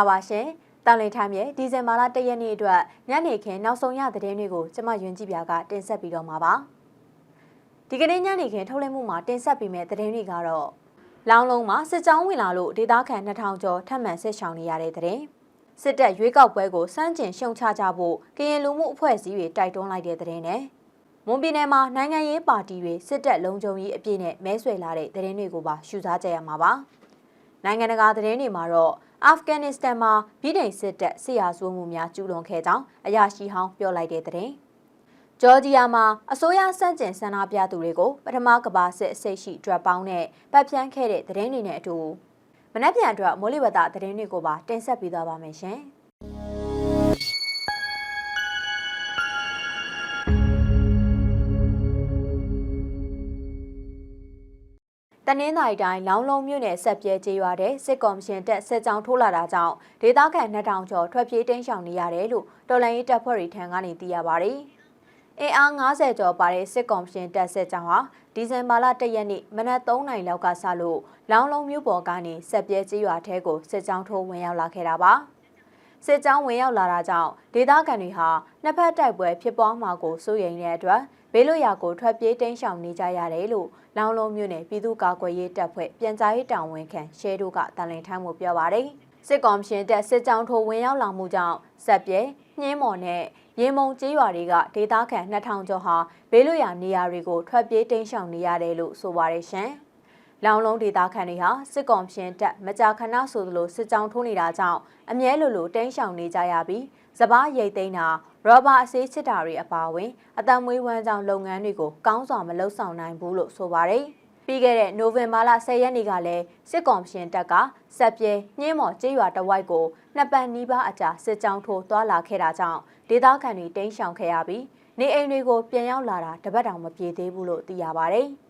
္ဂလာပါရှင်။တောင်လင်ထိုင်းရဲ့ဒီဇင်ဘာလ၁ရက်နေ့အတွက်ညနေခင်းနောက်ဆုံးရသတင်းတွေကိုကျမယွန်ကြည်ပြာကတင်ဆက်ပြီးတော့မှာပါ။ဒီကနေ့ညနေခင်းထုတ်လွှင့်မှုမှာတင်ဆက်ပေးမယ့်သတင်းတွေကတော့လောင်းလုံးမှာစစ်ကြောင်းဝင်လာလို့ဒေသခံ2000ကျော်ထပ်မံဆက်ရှောင်နေရတဲ့သတင်း။စစ်တပ်ရွေးကောက်ပွဲကိုစန့်ကျင်ရှုံချကြဖို့ကရင်လူမှုအဖွဲ့အစည်းတွေတိုက်တွန်းလိုက်တဲ့သတင်းနဲ့မွန်ပြည်နယ်မှာနိုင်ငံရေးပါတီတွေစစ်တပ်လုံးချုံရေးအပြည့်နဲ့မဲဆွယ်လာတဲ့သတင်းတွေကိုပါရှုစားကြရမှာပါ။နိုင်ငံတကာသတင်းတွေမှာတော့ အာဖဂန်နစ္စတန်မှာဗြိတိန်စစ်တပ်ဆရာဆွေးမှုများကျူးလွန်ခဲ့ကြောင်းအရာရှိဟောင်းပြောလိုက်တဲ့သတင်း။ဂျော်ဂျီယာမှာအစိုးရစန့်ကျင်ဆန္ဒပြသူတွေကိုပထမကဘာစစ်အစိတ်ရှိဒရက်ပေါင်းနဲ့ပတ်ဖြန်းခဲ့တဲ့သတင်းတွေနဲ့အတူမနက်ဖြန်အတွက်မိုးလေဝသသတင်းတွေကိုပါတင်ဆက်ပေးသွားပါမယ်ရှင်။ တနင်္သာရီတိုင်းလောင်းလုံးမြို့နယ်ဆက်ပြဲကျေးရွာတဲ့စစ်ကော်မရှင်တက်စစ်ကြောင်းထိုးလာတာကြောင့်ဒေသခံ2000ကျော်ထွက်ပြေးတိမ်းရှောင်နေရတယ်လို့တော်လိုင်းရေးတပ်ဖွဲ့တွေထံကနေသိရပါဗျ။အင်အား90ကျော်ပါတဲ့စစ်ကော်မရှင်တက်စစ်ကြောင်းဟာဒီဇင်ဘာလ1ရက်နေ့မနက်3နာရီလောက်ကစလို့လောင်းလုံးမြို့ပေါ်ကနေဆက်ပြဲကျေးရွာထဲကိုစစ်ကြောင်းထိုးဝင်ရောက်လာခဲ့တာပါ။ စစ်ကြောင်းဝင်ရောက်လာတာကြောင့်ဒေသခံတွေဟာနှစ်ဖက်တိုက်ပွဲဖြစ်ပွားမှာကိုစိုးရိမ်တဲ့အတွက်ဘေးလွတ်ရာကိုထွက်ပြေးတိမ်းရှောင်နေကြရတယ်လို့လောင်လုံးမြို့နယ်ပြည်သူ့ကာကွယ်ရေးတပ်ဖွဲ့ပြန်ကြားရေးတာဝန်ခံရှဲတို့ကတန်လင်ထိုင်းမှုပြောပါတယ်စစ်ကော်မရှင်တပ်စစ်ကြောင်းထိုးဝင်ရောက်လာမှုကြောင့်ဆက်ပြဲနှင်းမော်နဲ့ရေမုံကျေးရွာတွေကဒေသခံ2000ကျော်ဟာဘေးလွတ်ရာနေရာတွေကိုထွက်ပြေးတိမ်းရှောင်နေရတယ်လို့ဆိုပါတယ်ရှင် လောင်လုံးဒေသခံတွေဟာစစ်ကောင်ရှင်တပ်မကြာခဏဆိုသလိုစစ်ကြောင်းထိုးနေတာကြောင့်အမြဲလိုလိုတိမ်းရှောင်နေကြရပြီးစပားရိတ်သိမ်းတာရောဘာအစေးချစ်တာတွေအပါအဝင်အတံမွေးဝမ်းကြောင်းလုပ်ငန်းတွေကိုကောင်းစွာမလုပ်ဆောင်နိုင်ဘူးလို့ဆိုပါတယ်။ပြီးခဲ့တဲ့နိုဝင်ဘာလ10ရက်နေ့ကလည်းစစ်ကောင်ရှင်တပ်ကစက်ပြဲညင်းမော်ကျေးရွာတဝိုက်ကိုနှစ်ပန်နီးပါးအကြာစစ်ကြောင်းထိုးသွားလာခဲ့တာကြောင့်ဒေသခံတွေတိမ်းရှောင်ခဲ့ရပြီးနေအိမ်တွေကိုပြန်ရောက်လာတာတပတ်တောင်မပြေသေးဘူးလို့သိရပါတယ်။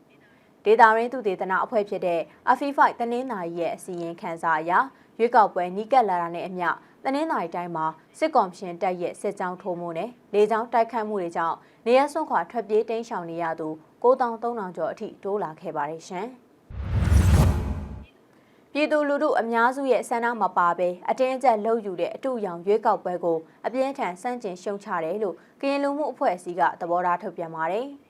ဒေတာရင်းသူဒေသနာအဖွဲ့ဖြစ်တဲ့အဖီဖိုက်တနင်္သာရီရဲ့အစီရင်ခံစာအရရွေးကောက်ပွဲနီးကပ်လာတာနဲ့အမျှတနင်္သာရီတိုင်းမှာစစ်ကောင်ရှင်တပ်ရဲ့စစ်ကြောင်းထိုးမှုနဲ့လေကြောင်းတိုက်ခတ်မှုတွေကြောင့်နေရစွန့်ခွာထွက်ပြေးတိမ်းရှောင်နေရသူ9300ကျော်အထိတိုးလာခဲ့ပါတယ်ရှင်။ပြည်သူလူထုအများစုရဲ့ဆန္ဒမပါဘဲအတင်းအကျပ်လှုပ်ယူတဲ့အတူရောင်ရွေးကောက်ပွဲကိုအပြင်းထန်စန့်ကျင်ရှုံချတယ်လို့ကရင်လူမှုအဖွဲ့အစည်းကသဘောထားထုတ်ပြန်ပါတယ်။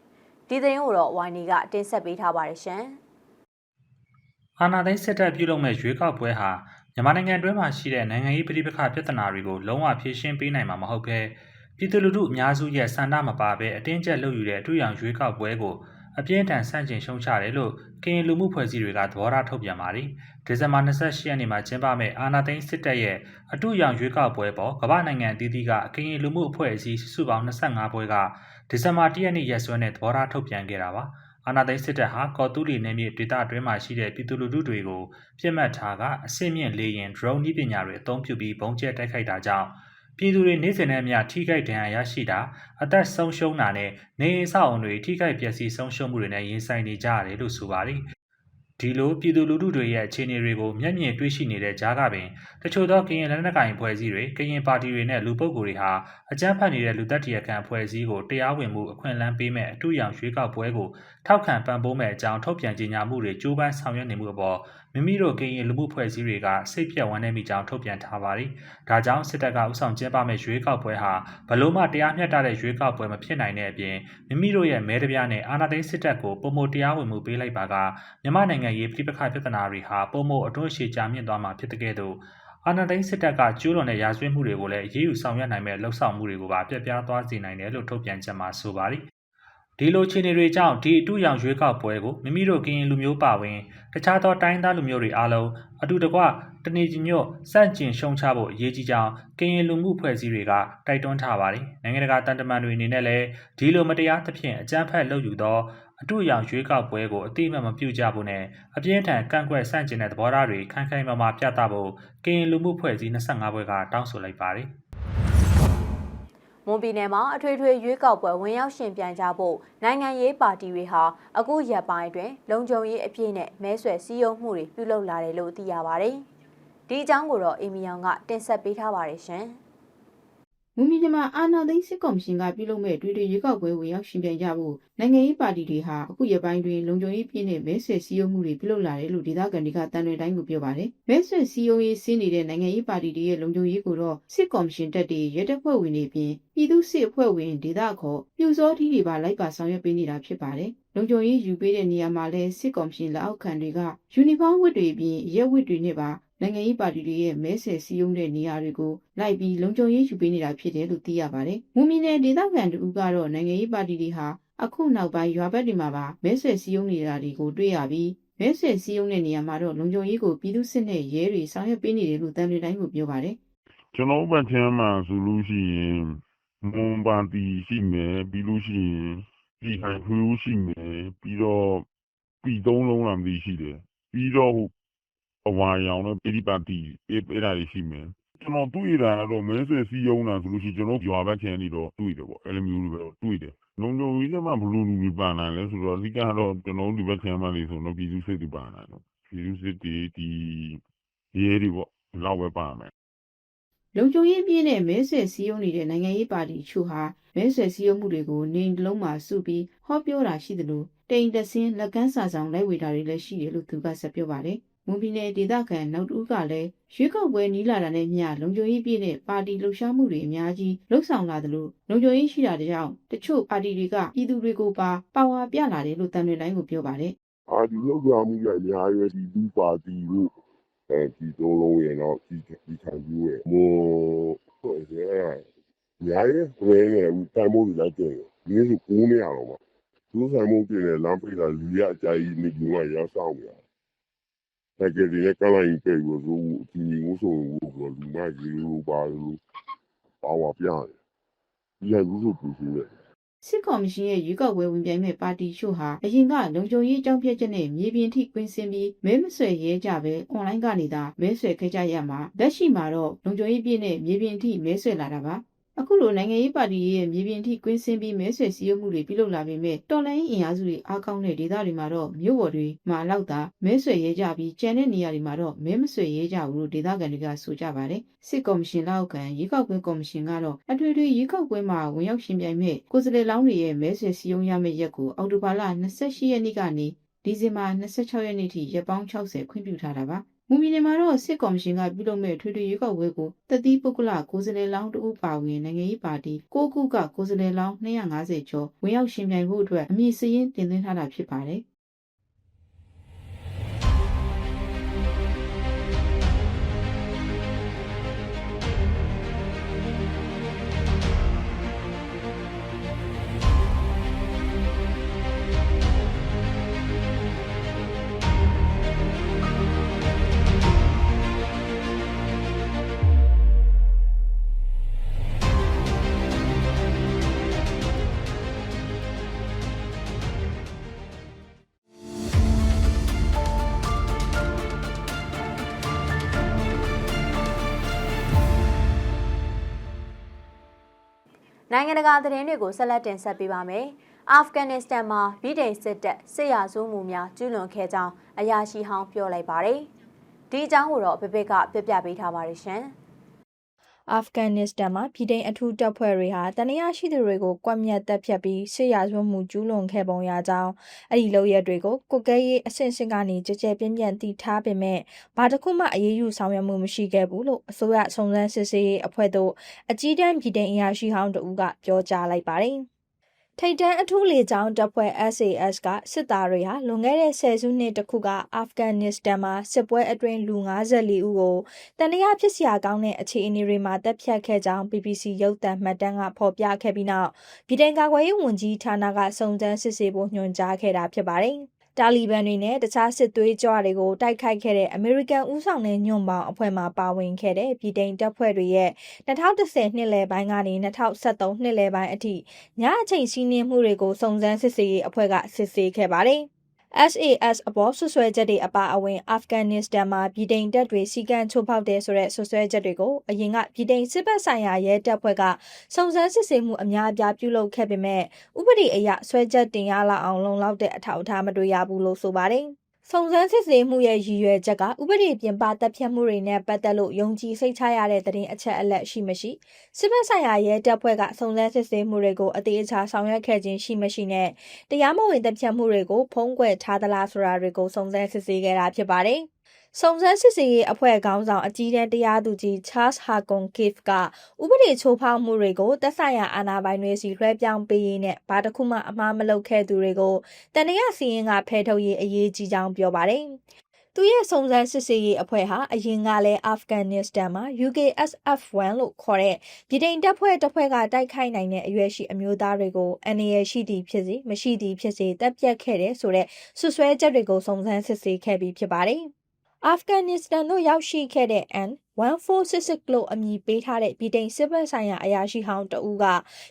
ဒီသတင်းကိုတော့ဝိုင်းနေကတင်ဆက်ပေးထားပါတယ်ရှင်။အာဏာသိမ်းစစ်တပ်ပြုလုပ်မဲ့ရွေးကောက်ပွဲဟာမြန်မာနိုင်ငံအတွင်းမှာရှိတဲ့နိုင်ငံရေးပြည်ပခါပြဿနာတွေကိုလုံးဝဖြေရှင်းပေးနိုင်မှာမဟုတ်ဘဲပြည်သူလူထုအများစုရဲ့ဆန္ဒမပါဘဲအတင်းကျပ်လုပ်ယူတဲ့အထူးရောင်ရွေးကောက်ပွဲကိုအပြင်းထန်ဆန့်ကျင်ရှုံချတယ်လို့ကရင်လူမှုဖွဲ့စည်းတွေကသဘောထားထုတ်ပြန်ပါတယ်။ဒီဇင်ဘာ28ရက်နေ့မှာကျင်းပမဲ့အာဏာသိမ်းစစ်တပ်ရဲ့အထူးရောင်ရွေးကောက်ပွဲပေါ်ကမ္ဘာနိုင်ငံအသီးသီးကကရင်လူမှုအဖွဲ့အစည်းစုစုပေါင်း25ပွဲက ဒီဇင်ဘာ1ရက်နေ့ရက်စွဲနဲ့သဘောထားထုတ်ပြန်ခဲ့တာပါ။အာနာသိန်းစစ်တပ်ဟာကော်တူလီနယ်မြေဒေသအတွင်းမှာရှိတဲ့ပြည်သူလူထုတွေကိုပြစ်မှတ်ထားကအစစ်မြင့်လေရင် drone နည်းပညာတွေအသုံးပြုပြီးပုံကျဲတိုက်ခိုက်တာကြောင့်ပြည်သူတွေနေ့စဉ်နဲ့အမျှထိခိုက်ဒဏ်ရာရရှိတာအသက်ဆုံးရှုံးတာနဲ့နေအိမ်ဆောက်အုံတွေထိခိုက်ပျက်စီးဆုံးရှုံးမှုတွေနဲ့ရင်ဆိုင်နေကြရတယ်လို့ဆိုပါတယ် ဒီလိုပြည်သူလူထုတွေရဲ့အခြေအနေတွေကိုမျက်မြင်တွေ့ရှိနေတဲ့ကြားကပင်တချို့သောကရင်လက်နက်ကိုင်ဖွဲ့စည်းတွေကရင်ပါတီတွေနဲ့လူပုဂ္ဂိုလ်တွေဟာအကြမ်းဖက်နေတဲ့လူသက်တရာခံဖွဲ့စည်းကိုတရားဝင်မှုအခွင့်အလမ်းပေးမဲ့အထူးရောင်ရွေးကောက်ပွဲကိုထောက်ခံပံ့ပိုးမဲ့အကြောင်းထုတ်ပြန်ကြေညာမှုတွေကြိုးပမ်းဆောင်ရွက်နေမှုအပေါ်မိမိတို့ကရင်လူမှုဖွဲ့စည်းတွေကစိတ်ပြတ်ဝမ်းနည်းမိကြောင်းထုတ်ပြန်ထားပါတယ်။ဒါကြောင့်စစ်တပ်ကဥဆောင်ကျင်းပမဲ့ရွေးကောက်ပွဲဟာဘလို့မှတရားမျှတတဲ့ရွေးကောက်ပွဲမဖြစ်နိုင်တဲ့အပြင်မိမိတို့ရဲ့မဲတပြားနဲ့အာဏာသိမ်းစစ်တပ်ကိုပုံမတရားဝင်မှုပေးလိုက်ပါကမြန်မာနိုင်ငံရေးပြည်ပခါပြဿနာတွေဟာပုံမအတွန်းရှည်ကြာမြင့်သွားမှာဖြစ်တဲ့ကဲ့သို့အာဏာသိမ်းစစ်တပ်ကကျူးလွန်တဲ့ရာဇဝတ်မှုတွေကိုလည်းအရေးယူဆောင်ရွက်နိုင်မဲ့လှုပ်ဆောင်မှုတွေကိုပါပြပြသွားစေနိုင်တယ်လို့ထုတ်ပြန်ချက်မှာဆိုပါတယ် ဒီလိုခြေအနေတွေကြောင့်ဒီအတူရောင်ရွေးကောက်ပွဲကိုမိမိတို့ကရင်လူမျိုးပါဝင်တခြားသောတိုင်းသားလူမျိုးတွေအားလုံးအတူတကွတနေကြညွတ်စန့်ကျင်ရှုံချဖို့အရေးကြီးကြောင်းကရင်လူမှုဖွဲ့စည်းတွေကတိုက်တွန်းထားပါတယ်။နိုင်ငံတကာတန်တမန်တွေအနေနဲ့လည်းဒီလိုမတရားသဖြင့်အကြမ်းဖက်လုပ်ယူသောအတူရောင်ရွေးကောက်ပွဲကိုအတိအမှန်မပြုကြဘူးနဲ့အပြင်းထန်ကန့်ကွက်ဆန့်ကျင်တဲ့သဘောထားတွေခိုင်ခိုင်မာမာပြသဖို့ကရင်လူမှုဖွဲ့စည်း25ဘွဲကတောင်းဆိုလိုက်ပါတယ်။ မွန်ပြည်နယ်မှာအထွေထွေရွေးကောက်ပွဲဝင်ရောက်ရှင်ပြိုင်ကြဖို့နိုင်ငံရေးပါတီတွေဟာအခုရက်ပိုင်းတွင်လုံခြုံရေးအပြည့်နဲ့မဲဆွယ်စည်းရုံးမှုတွေပြုလုပ်လာတယ်လို့သိရပါတယ်။ဒီအကြောင်းကိုတော့အီမီယောင်ကတင်ဆက်ပေးထားပါတယ်ရှင်။ မူမီဂျမအာနာသိန်းစစ်ကော်မရှင်ကပြုလုပ်မဲ့တွေ့တွေ့ရွေးကောက်ပွဲဝင်ရောက်ရှင်ပြိုင်ကြဖို့နိုင်ငံရေးပါတီတွေဟာအခုရပိုင်းတွင်လုံခြုံရေးပြည့်နဲ့မဲဆွယ်စည်းရုံးမှုတွေပြုလုပ်လာတယ်လို့ဒေသခံတွေကတန်တွေတိုင်းကိုပြောပါတယ်။မဲဆွယ်စည်းရုံးရေးစင်းနေတဲ့နိုင်ငံရေးပါတီတွေရဲ့လုံခြုံရေးကိုတော့စစ်ကော်မရှင်တပ်တွေရဲတပ်ဖွဲ့ဝင်တွေပြင်ပြည်သူ့စစ်အဖွဲ့ဝင်ဒေသခေါ်ပြူစောထီးတွေပါလိုက်ပါဆောင်ရွက်ပေးနေတာဖြစ်ပါတယ်။လုံခြုံရေးယူပေးတဲ့နေရာမှာလဲစစ်ကော်မရှင်လက်အောက်ခံတွေကယူနီဖောင်းဝတ်တွေပြင်ရဲဝတ်တွေနဲ့ပါ နိုင်ငံရေးပါတီတွေရဲ့မဲဆယ်စည်းရုံးတဲ့နေရာတွေကိုလိုက်ပြီးလုံခြုံရေးယူပေးနေတာဖြစ်တယ်လို့သိရပါတယ်။မူမီနယ်ဒေသခံတူကတော့နိုင်ငံရေးပါတီတွေဟာအခုနောက်ပိုင်းရွာဘက်တွေမှာပါမဲဆယ်စည်းရုံးနေတာတွေကိုတွေ့ရပြီးမဲဆယ်စည်းရုံးတဲ့နေရာမှာတော့လုံခြုံရေးကိုပြည်သူစစ်နဲ့ရဲတွေဆောင်ရွက်ပေးနေတယ်လို့တန်တွေတိုင်းကိုပြောပါတယ်ကျွန်တော်တို့ဘက်ချမ်းမှာဆိုလို့ရှိရင်မွန်ပန်တီရှိမယ်ပြီးလို့ရှိရင်ဒီဟန်ခူးရှိမယ်ပြီးတော့ပြီးသုံးလုံးလာမသိရှိတယ်ပြီးတော့ဟို အဝါရောင်နဲ့ပိရိပါတီအဲ့အဲ့ဒါတွေရှိမယ်ကျွန်တော်တွေ့တာကတော့မင်းဆွေစီယုံတာဆိုလို့ရှိရင်ကျွန်တော်ရွာဘက်ချမ်းနေတော့တွေ့တယ်ပေါ့အဲ့လိုမျိုးတွေပဲတွေ့တယ်လုံးလုံးကြီးလည်းမဘလူးလူကြီးပန်နိုင်လဲဆိုတော့အဓိကတော့ကျွန်တော်ဒီဘက်ချမ်းမှာနေဆိုတော့ပြည်သူစစ်တွေပန်နိုင်တော့ပြည်သူစစ်တွေဒီရဲတွေပေါ့လောက်ပဲပန်မယ်။လုံခြုံရေးပြည့်နဲ့မဲဆယ်စည်းရုံးနေတဲ့နိုင်ငံရေးပါတီအချို့ဟာမဲဆယ်စည်းရုံးမှုတွေကိုနေအိမ်တစ်လုံးမှာစုပြီးဟောပြောတာရှိသလိုတိမ်တဆင်းလက်ကမ်းစာဆောင်လိုက်ဝေတာတွေလည်းရှိတယ်လို့သူကဆက်ပြောပါတယ်။ မွန်ပြည်နယ်ဒေသခံနောက်တူကလည်းရွေးကောက်ပွဲနီးလာတာနဲ့မျှလုံခြုံရေးပြည့်နဲ့ပါတီလှုပ်ရှားမှုတွေအများကြီးလှုပ်ဆောင်လာသလိုလုံခြုံရေးရှိတာကြောင့်တချို့ပါတီတွေကပြည်သူတွေကိုပါပါဝါပြလာတယ်လို့တန်တွေတိုင်းကိုပြောပါတယ်အာဒီလောက်ကြမှုရအများကြီးပဲဒီလူပါတီတို့အဲဒီသုံးလုံးရဲ့တော့ဒီဒီခံယူရဲ့မောဟုတ်ရဲ့ညာရဲ့ဘယ်နဲ့တိုင်မို့လိုက်တယ်ဒီလိုကိုနေရတော့မှာသူဆိုင်မို့ပြင်တဲ့လမ်းပိတ်တာလူရအကြိုက်နေပြီးမှရောက်ဆောင်ရတ ကယ်ဒီကလိုင်းပြေကိုသူဒီမျိုးဆိုလို့လူမကြီးလို့ပါလို့ပါဝါပြတယ်ဒီဟာဘူးဆိုပြစီရဲ့စစ်ကော်မရှင်ရဲ့ရွေးကောက်ပွဲဝင်ပြိုင်မဲ့ပါတီချို့ဟာအရင်ကလုံခြုံရေးအကြောင်းပြချက်နဲ့မြေပြင်ထိကွင်းဆင်းပြီးမဲမဆွယ်ရဲကြပဲအွန်လိုင်းကနေသာမဲဆွယ်ခဲ့ကြရမှာလက်ရှိမှာတော့လုံခြုံရေးပြည့်နဲ့မြေပြင်ထိမဲဆွယ်လာတာပါ အခုလိုနိုင်ငံရေးပါတီရဲ့မြေပြင်ထိကွင်းဆင်းပြီးမဲဆွယ်စည်းရုံးမှုတွေပြုလုပ်လာပေမဲ့တော်လိုင်းအင်အားစုတွေအားကောင်းတဲ့ဒေသတွေမှာတော့မြို့ပေါ်တွေမှာလောက်သာမဲဆွယ်ရဲကြပြီးကျန်တဲ့နေရာတွေမှာတော့မဲမဆွယ်ရဲကြဘူးလို့ဒေသခံတွေကဆိုကြပါတယ်စစ်ကော်မရှင်လက်အောက်ခံရွေးကောက်ပွဲကော်မရှင်ကတော့အထွေထွေရွေးကောက်ပွဲမှာဝင်ရောက်ရှင်ပြိုင်မဲ့ကိုယ်စားလှယ်လောင်းတွေရဲ့မဲဆွယ်စည်းရုံးရမယ့်ရက်ကိုအောက်တိုဘာလ28ရက်နေ့ကနေဒီဇင်ဘာ26ရက်နေ့ထိရက်ပေါင်း60ခွင့်ပြုထားတာပါ မူမီနေမှာတော့စစ်ကော်မရှင်ကပြုလုပ်မဲ့ထွေထွေရွေးကောက်ပွဲကိုတတိပုဂ္ဂလကိုယ်စားလှယ်လောင်းတဦးပါဝင်နိုင်ငံရေးပါတီကိုခုကကိုယ်စားလှယ်လောင်း250ကျော်ဝင်ရောက်ရှင်ပြိုင်ဖို့အတွက်အမည်စရင်းတင်သွင်းထားတာဖြစ်ပါတယ်။ နိုင်ငံတကာသတင်းတွေကိုဆက်လက်တင်ဆက်ပေးပါမယ်။အာဖဂန်နစ္စတန်မှာဗြိတိန်စစ်တပ်စစ်ရာဇဝမှုများကျူးလွန်ခဲ့ကြောင်းအရာရှိဟောင်းပြောလိုက်ပါတယ်။ဒီအကြောင်းကိုတော့ဘဘက်ကပြပြပေးထားပါတယ်ရှင်။ အာဖဂန်နစ္စတန်မှာပြည်ထိုင်အထူးတပ်ဖွဲ့တွေဟာတနင်္လာရှိသူတွေကိုကွပ်မျက်တပ်ဖြတ်ပြီးစစ်ရာဇဝတ်မှုကျူးလွန်ခဲ့ပုံရကြောင်းအဲ့ဒီလုပ်ရက်တွေကိုကုတ်ကဲရေးအဆင့်ဆင့်ကနေကြကြပြင်းပြင်းတိထားပေမဲ့ဘာတစ်ခုမှအရေးယူဆောင်ရွက်မှုမရှိခဲ့ဘူးလို့အစိုးရစုံစမ်းစစ်ဆေးရေးအဖွဲ့တို့အကြီးတန်းပြည်ထိုင်အရာရှိဟောင်းတို့ကပြောကြားလိုက်ပါတယ်။ ထိတ်တန်းအထူးလေကြောင်းတပ်ဖွဲ့ SAS ကစစ်သားတွေဟာလွန်ခဲ့တဲ့ဆယ်စုနှစ်တခုကအာဖဂန်နစ္စတန်မှာစစ်ပွဲအတွင်းလူ54ဦးကိုတန်တရားဖြစ်စရာကောင်းတဲ့အခြေအနေတွေမှာတပ်ဖြတ်ခဲ့ကြောင်း BBC ရုပ်သံမှတ်တမ်းကဖော်ပြခဲ့ပြီးနောက်ပြည်ထောင်ကာကွယ်ရေးဝန်ကြီးဌာနကစုံစမ်းစစ်ဆေးဖို့ညွှန်ကြားခဲ့တာဖြစ်ပါတယ်။ တာလီဘန်တွေနဲ့တခြားစစ်သွေးကြွတွေကိုတိုက်ခိုက်ခဲ့တဲ့အမေရိကန်ဦးဆောင်တဲ့ညွန့်ပေါင်းအဖွဲ့မှပါဝင်ခဲ့တဲ့ပြည်ထိုင်တပ်ဖွဲ့တွေရဲ့2010နှစ်လယ်ပိုင်းကနေ2023နှစ်လယ်ပိုင်းအထိညအချိန်စီးနင်းမှုတွေကိုစုံစမ်းစစ်ဆေးရေးအဖွဲ့ကစစ်ဆေးခဲ့ပါတယ်။ SAS အပေါ်ဆွဆွဲချက်တွေအပါအဝင်အာဖဂန်နစ္စတန်မှာပြည်ထိုင်တပ်တွေစီကံချိုးဖောက်တဲ့ဆိုတဲ့ဆွဆွဲချက်တွေကိုအရင်ကပြည်ထိုင်စစ်ဘက်ဆိုင်ရာရဲတပ်ဖွဲ့ကစုံစမ်းစစ်ဆေးမှုအများအပြားပြုလုပ်ခဲ့ပေမဲ့ဥပဒေအရဆွဲချက်တင်ရလောက်အောင်လုံလောက်တဲ့အထောက်အထားမတွေ့ရဘူးလို့ဆိုပါတယ်။ စုံစမ်းစစ်ဆေးမှုရဲ့ရည်ရွယ်ချက်ကဥပဒေပြင်ပတပ်ဖြတ်မှုတွေနဲ့ပတ်သက်လို့ယုံကြည်စိတ်ချရတဲ့သတင်းအချက်အလက်ရှိမရှိစစ်ဘက်ဆိုင်ရာရဲတပ်ဖွဲ့ကစုံစမ်းစစ်ဆေးမှုတွေကိုအသေးအချာဆောင်ရွက်ခဲ့ခြင်းရှိမရှိနဲ့တရားမဝင်တပ်ဖြတ်မှုတွေကိုဖုံးကွယ်ထားသလားဆိုတာတွေကိုစုံစမ်းစစ်ဆေးခဲ့တာဖြစ်ပါတယ်။ စုံစမ်းစစ်ဆေးရေးအဖွဲ့ခေါင်းဆောင်အကြီးတန်းတရားသူကြီး Charles Hakon Cave ကဥပဒေချိုးဖောက်မှုတွေကိုသက်ဆိုင်ရာအာဏာပိုင်တွေစီလွှဲပြောင်းပေးရေးနဲ့ဘာတစ်ခုမှအမှားမလုပ်ခဲ့သူတွေကိုတန်တရားစီရင်ကဖယ်ထုတ်ရေးအရေးကြီးကြောင်းပြောပါတယ်။သူရဲ့စုံစမ်းစစ်ဆေးရေးအဖွဲ့ဟာအရင်ကလည်းအာဖဂန်နစ္စတန်မှာ UKSF-1 လို့ခေါ်တဲ့ပြည်ထိုင်တပ်ဖွဲ့တစ်ဖွဲ့ကတိုက်ခိုက်နိုင်တဲ့အရွယ်ရှိအမျိုးသားတွေကိုအန္တရာယ်ရှိသည်ဖြစ်စေမရှိသည်ဖြစ်စေတပ်ပြတ်ခဲ့တဲ့ဆိုတဲ့ဆွဆွဲချက်တွေကိုစုံစမ်းစစ်ဆေးခဲ့ပြီးဖြစ်ပါတယ်။ အာဖဂန်နစ္စတန်တို့ရောက်ရှိခဲ့တဲ့ N 1466လို့အမည်ပေးထားတဲ့ဗြိတိန်စစ်ဘက်ဆိုင်ရာအရာရှိဟောင်းတဦးက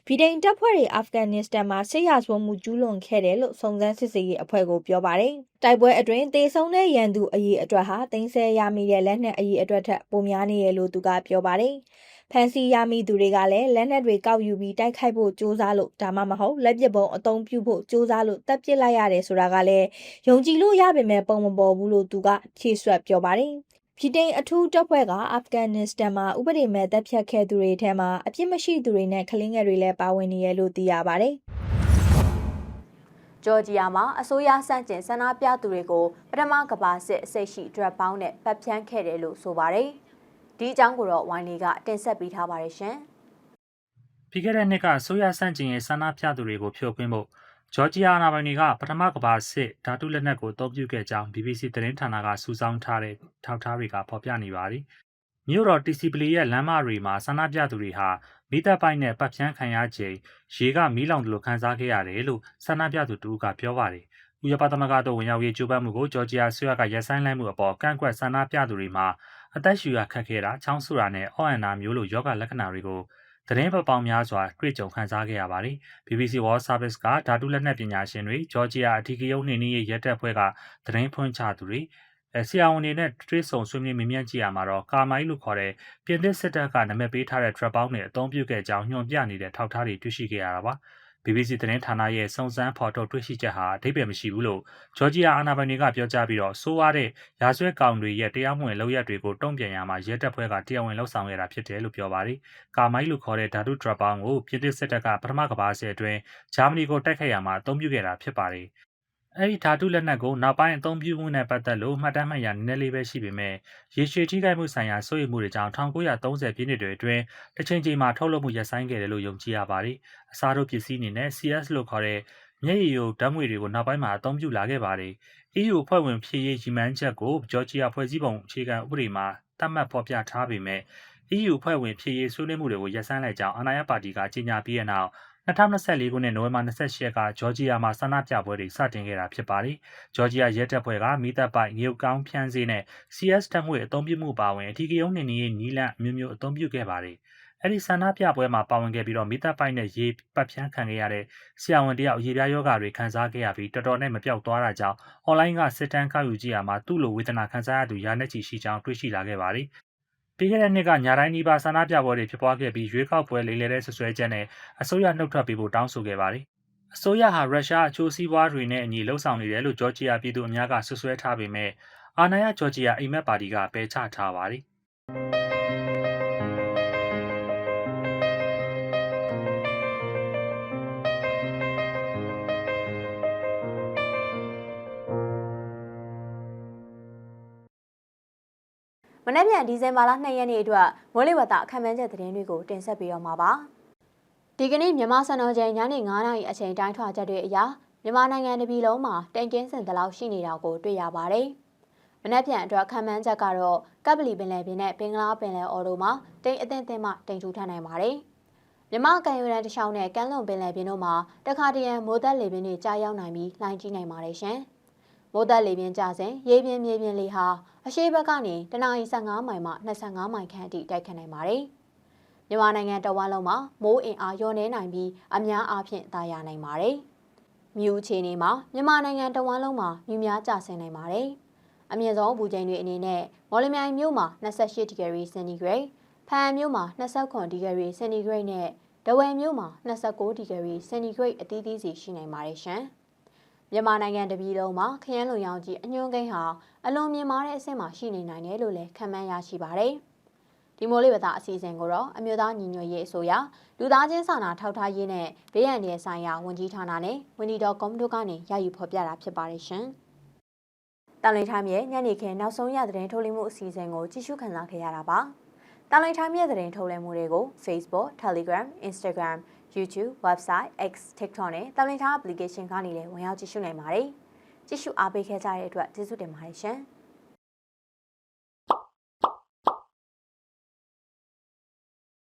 ဗြိတိန်တပ်ဖွဲ့တွေအာဖဂန်နစ္စတန်မှာစစ်ရာဇဝတ်မှုကျူးလွန်ခဲ့တယ်လို့စုံစမ်းစစ်ဆေးရေးအဖွဲ့ကိုပြောပါတယ်။တိုက်ပွဲအတွင်းတေဆုံးတဲ့ရန်သူအရေးအတွက်ဟာတင်ဆက်ရမိတဲ့လက်နက်အရေးအတွက်ထက်ပိုများနေရလို့သူကပြောပါတယ်။ဖန်စီရမိသူတွေကလည်းလက်နက်တွေကောက်ယူပြီးတိုက်ခိုက်ဖို့ကြိုးစားလို့ဒါမှမဟုတ်လက်ပစ်ပုံအုံပြုဖို့ကြိုးစားလို့တပ်ပစ်လိုက်ရတယ်ဆိုတာကလည်းယုံကြည်လို့ရပေမဲ့ပုံမပေါ်ဘူးလို့သူကဖြေဆွတ်ပြောပါတယ်။ ပြည်တိန်အထူးတပ်ဖွဲ့ကအာဖဂန်နစ္စတန်မှာဥပဒေမဲ့တပ်ဖြတ်ခဲ့သူတွေထဲမှာအပြစ်မရှိသူတွေနဲ့ကလင်းငယ်တွေလည်းပါဝင်နေရလို့သိရပါတယ်။ဂျော်ဂျီယာမှာအစိုးရစန့်ကျင်ဆန္ဒပြသူတွေကိုပထမကဘာစစ်အစိတ်ရှိဒရက်ပေါင်းနဲ့ပတ်ဖြန်းခဲ့တယ်လို့ဆိုပါတယ်။ဒီအကြောင်းကိုတော့ဝိုင်းလေးကတင်ဆက်ပေးထားပါတယ်ရှင်။ပြီးခဲ့တဲ့နှစ်ကအစိုးရစန့်ကျင်ရေးဆန္ဒပြသူတွေကိုဖြိုခွင်းဖို့ ဂျော်ဂျီယာနာပိုင်တွေကပထမကဘာစစ်ဓာတုလက်နက်ကိုအသုံးပြုခဲ့ကြောင်း BBC သတင်းဌာနကစူးစောင်းထားတဲ့ထောက်ထားတွေကဖော်ပြနေပါတယ်။မြို့တော် TCPL ရဲ့လမ်းမတွေမှာဆန္ဒပြသူတွေဟာမိသက်ပိုက်နဲ့ပတ်ဖြန်းခံရချိန်ရေကမီးလောင်တယ်လို့ခန်းစားခဲ့ရတယ်လို့ဆန္ဒပြသူတူကပြောပါတယ်။ဥရောပသမဂ္ဂတို့ဝင်ရောက်ရေးကြိုးပမ်းမှုကိုဂျော်ဂျီယာဆွေးရကရက်ဆိုင်လိုက်မှုအပေါ်ကန့်ကွက်ဆန္ဒပြသူတွေမှာအသက်ရှူရခက်ခဲတာ၊ချောင်းဆိုးတာနဲ့အော့အန်တာမျိုးလိုယောဂလက္ခဏာတွေကို သတင်းပတ်ပေါင်းများစွာတွေ့ကြုံခံစားခဲ့ရပါတယ်။ BBC World Service ကဓာတုလက်နက်ပညာရှင်တွေဂျော်ဂျီယာအထီးကရုံးနှင်းနှင်းရေးရက်တပ်ဖွဲ့ကသတင်းဖွင့်ချသူတွေအဲဆီယာဝန်တွေနဲ့တွေ့ဆုံဆွေးနွေးမြင်မြန်ကြည့်ရမှာတော့ကာမိုင်းလို့ခေါ်တဲ့ပြင်သစ်စစ်တပ်ကနာမည်ပေးထားတဲ့ trap ပေါင်းတွေအသုံးပြုခဲ့ကြောင်းညွှန်ပြနေတဲ့ထောက်ထားတွေတွေ့ရှိခဲ့ရတာပါ။ BBC သတင်းဌာနရဲ့စုံစမ်းဖော်ထုတ်တွေ့ရှိချက်ဟာအဓိပ္ပာယ်မရှိဘူးလို့ဂျော်ဂျီယာအာဏာပိုင်တွေကပြောကြားပြီးတော့ဆိုးရတဲ့ရာဇဝတ်ကောင်တွေရဲ့တရားမဝင်လုပ်ရက်တွေကိုတုံ့ပြန်ရမှာရဲတပ်ဖွဲ့ကတရားဝင်လှုပ်ဆောင်ရတာဖြစ်တယ်လို့ပြောပါတယ်။ကာမိုင်းလို့ခေါ်တဲ့ဓာတုဒရပ်ပေါင်းကိုပြည်သစ်စစ်တပ်ကပထမကမ္ဘာစစ်အတွင်းဂျာမနီကိုတိုက်ခိုက်ရမှာအသုံးပြုခဲ့တာဖြစ်ပါတယ်။ အဲဒီဓာတုလက်နက်ကိုနောက်ပိုင်းအသုံးပြုမှုနဲ့ပတ်သက်လို့မှတ်တမ်းမှတ်ရနည်းနည်းလေးပဲရှိပေမဲ့ရေရှည်ထိခိုက်မှုဆိုင်ရာစိုးရိမ်မှုတွေကြောင့်1930ပြည့်နှစ်တွေအတွင်းတစ်ချိန်ချိန်မှာထုတ်လုပ်မှုရပ်ဆိုင်းခဲ့တယ်လို့ယုံကြည်ရပါတယ်။အစားထိုးပစ္စည်းအနေနဲ့ CS လို့ခေါ်တဲ့မျက်ရည်ယိုဓာတ်ငွေတွေကိုနောက်ပိုင်းမှာအသုံးပြုလာခဲ့ပါတယ်။ EU ဖွဲ့ဝင်ဖြစ်ရေးရည်မှန်းချက်ကိုဂျော်ဂျီယာဖွဲ့စည်းပုံအခြေခံဥပဒေမှာသတ်မှတ်ဖော်ပြထားပေမဲ့ EU ဖွဲ့ဝင်ဖြစ်ရေးဆွေးနွေးမှုတွေကိုရပ်ဆိုင်းလိုက်ကြောင်းအာဏာရပါတီကကြေညာပြီးတဲ့နောက် 2024ခုနှစ်နိုဝင်ဘာ28ရက်ကဂျော်ဂျီယာမှာဆန္ဒပြပွဲတွေစတင်ခဲ့တာဖြစ်ပါတယ်။ဂျော်ဂျီယာရဲတပ်ဖွဲ့ကမိသက်ပိုက်ငရုတ်ကောင်းဖြန်းစေးနဲ့ CS တပ်မွေအသုံးပြုမှုပါဝင်အထီးကရုံးနေနေရေးနီလန့်မျိုးမျိုးအသုံးပြုခဲ့ပါတယ်။အဲ့ဒီဆန္ဒပြပွဲမှာပါဝင်ခဲ့ပြီးတော့မိသက်ပိုက်နဲ့ရေပတ်ဖြန်းခံခဲ့ရတဲ့ဆရာဝန်တယောက်ရေပြားယောဂါတွေခံစားခဲ့ရပြီးတော်တော်နဲ့မပြောက်သွားတာကြောင့်အွန်လိုင်းကစစ်တမ်းကောက်ယူကြည့်ရမှာသူ့လိုဝေဒနာခံစားရသူရာနဲ့ချီရှိကြောင်းတွေ့ရှိလာခဲ့ပါတယ် ပြီးခဲ့တဲ့နှစ်ကညာတိုင်းနီးပါးဆန္ဒပြပွဲတွေဖြစ်ပွားခဲ့ပြီးရွေးကောက်ပွဲလိမ်လည်တဲ့ဆွဆွဲချက်နဲ့အစိုးရနှုတ်ထွက်ပေးဖို့တောင်းဆိုခဲ့ပါတယ်။အစိုးရဟာရုရှားအချိုးစီးပွားတွေနဲ့အညီလှုပ်ဆောင်နေတယ်လို့ဂျော်ဂျီယာပြည်သူအများကဆွဆွဲထားပေမဲ့အာဏာရဂျော်ဂျီယာအိမ်မက်ပါတီကပယ်ချထားပါတယ်။ မနေ့ပြန်ဒီဇင်ဘာလ2ရက်နေ့အတွက်မိုးလေဝသအခမ်းအနားချက်သတင်းတွေကိုတင်ဆက်ပေးတော့မှာပါ။ဒီကနေ့မြန်မာစံတော်ချိန်ညနေ9:00နာရီအချိန်တိုင်းထွာချက်တွေအရမြန်မာနိုင်ငံတပြည်လုံးမှာတိမ်ကင်းစင်တလောက်ရှိနေတာကိုတွေ့ရပါတယ်။မနေ့ပြန်အတွက်ခံမှန်းချက်ကတော့ကပ်ပလီပင်လယ်ပြင်နဲ့ဘင်္ဂလားပင်လယ်အော်တို့မှာတိမ်အသင့်အသင့်မှတိမ်ထူထပ်နိုင်ပါတယ်။မြမကန်ယူရန်တချောင်းနဲ့ကမ်းလွန်ပင်လယ်ပြင်တို့မှာတခါတရံမိုးသက်လေပင်တွေကြားရောက်နိုင်ပြီးလှိုင်းကြီးနိုင်ပါတယ်ရှင်။ မိုးသက်လေပြင်းကျစဉ်ရေပြင်းမြေပြင်းလေဟာအရှိဘက်ကနေတနအီ15မိုင်မှ25မိုင်ခန့်အထိတိုက်ခတ်နိုင်ပါတယ်။မြန်မာနိုင်ငံတဝန်းလုံးမှာမိုးအင်အားလျော့နေနိုင်ပြီးအများအားဖြင့်သာယာနိုင်ပါတယ်။မြူအခြေအနေမှာမြန်မာနိုင်ငံတဝန်းလုံးမှာမြူများကျဆင်းနိုင်ပါတယ်။အမြင့်ဆုံးဘူချိန်တွေအနေနဲ့မော်လမြိုင်မြို့မှာ28ဒီဂရီစင်တီဂရိတ်၊ဖန်မြို့မှာ29ဒီဂရီစင်တီဂရိတ်နဲ့ဒဝယ်မြို့မှာ29ဒီဂရီစင်တီဂရိတ်အသီးသီးစီရှိနိုင်ပါတယ်ရှင်။ မြန်မာနိုင်ငံတပြည်လုံးမှာခရမ်းလွန်ရောင်ကြီးအညွှန်းကိန်းဟာအလွန်မြင့်မားတဲ့အဆင့်မှာရှိနေနိုင်တယ်လို့လည်းခန့်မှန်းရရှိပါတယ်။ဒီမိုးလေးဝသအစီအစဉ်ကိုတော့အမျိုးသားညီညွတ်ရေးအစိုးရလူသားချင်းစာနာထောက်ထားရေးနဲ့ဘေးရန်ရဲ့ဆိုင်ရာဝန်ကြီးဌာနနဲ့ဝန်ကြီးတော်ကွန်တို့ကနေရယူဖော်ပြတာဖြစ်ပါတယ်ရှင်။တန်လွင်ထိုင်းရဲ့ညနေခင်းနောက်ဆုံးရသတင်းထုတ်လွှင့်မှုအစီအစဉ်ကိုကြည့်ရှုခန်းစားခဲ့ရတာပါ။တန်လွင်ထိုင်းရဲ့သတင်းထုတ်လွှင့်မှုတွေကို Facebook, Telegram, Instagram YouTube, website, X, TikTok နဲ့တန်လင်းထား application ကနေလည်းဝင်ရောက်ကြည့်ရှုနိုင်ပါတယ်။ကြည့်ရှုအားပေးခဲ့ကြတဲ့အတွက်ကျေးဇူးတင်ပါတယ်ရှင်။